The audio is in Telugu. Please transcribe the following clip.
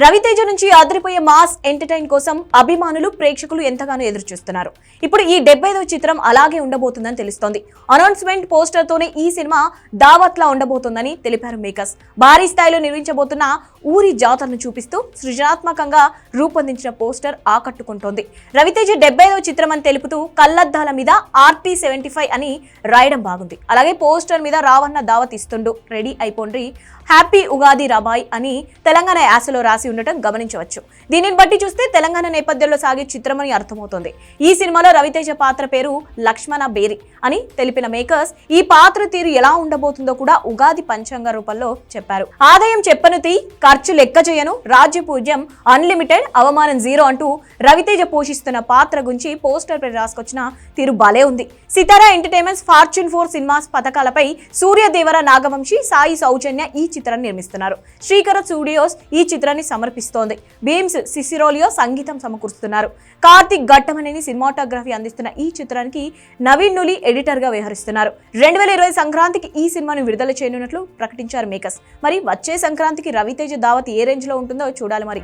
రవితేజ నుంచి ఆదరిపోయే మాస్ ఎంటర్టైన్ కోసం అభిమానులు ప్రేక్షకులు ఎంతగానో ఎదురు చూస్తున్నారు ఇప్పుడు ఈ డెబ్బైదవ చిత్రం అలాగే ఉండబోతుందని తెలుస్తోంది. అనౌన్స్మెంట్ పోస్టర్ తోనే ఈ సినిమా దావత్లా ఉండబోతోందని తెలిపారు మేకర్స్. భారీ స్థాయిలో నిర్మించబోతున్న ఊరి జాతరను చూపిస్తూ సృజనాత్మకంగా రూపొందించిన పోస్టర్ ఆకట్టుకుంటోంది. రవితేజ డెబ్బైదవ చిత్రం అని తెలుపుతూ కళ్ళద్దాల మీద ఆర్టీ సెవెంటీ ఫైవ్ అని రాయడం బాగుంది. అలాగే పోస్టర్ మీద రావన్న దావత్ ఇస్తుండు. రెడీ అయిపోండ్రి. హ్యాపీ ఉగాది రాబాయ్ అని తెలంగాణ యాసలో రాసి ఉండటం గమనించవచ్చు. దీనిని బట్టి చూస్తే తెలంగాణ నేపథ్యంలో సాగే చిత్రమని అర్థమవుతుంది. ఈ సినిమాలో రవితేజ పాత్ర పేరు లక్ష్మణ బేరి అని తెలిపిన మేకర్స్ ఈ పాత్ర తీరు ఎలా ఉండబోతుందో కూడా ఉగాది పంచాంగ రూపంలో చెప్పారు. ఆదాయం చెప్పనుతి ఖర్చు లెక్క చేయను రాజ్య పూజ్యం అన్లిమిటెడ్ అవమానం జీరో అంటూ రవితేజ పోషిస్తున్న పాత్ర గురించి పోస్టర్ పై రాసుకొచ్చిన తీరు భలే ఉంది. Sithara entertainments fortune four cinemas పథకాలపై సూర్యదేవర నాగవంశి సాయి సౌజన్య ఈ చిత్రాన్ని నిర్మిస్తున్నారు. శ్రీకర స్టూడియోస్ ఈ చిత్రాన్ని సమర్పిస్తోంది. భీమ్స్ సిసిరోలియో సంగీతం సమకూరుస్తున్నారు. కార్తిక్ ఘట్టమనేని సినిమాటోగ్రఫీ అందిస్తున్న ఈ చిత్రానికి నవీన్ నులి ఎడిటర్గా వ్యవహరిస్తున్నారు. రెండు వేల ఇరవై సంక్రాంతికి ఈ సినిమాను విడుదల చేయనున్నట్లు ప్రకటించారు మేకర్స్. మరి వచ్చే సంక్రాంతికి రవితేజ దావత్ ఏ రేంజ్లో ఉంటుందో చూడాలి మరి.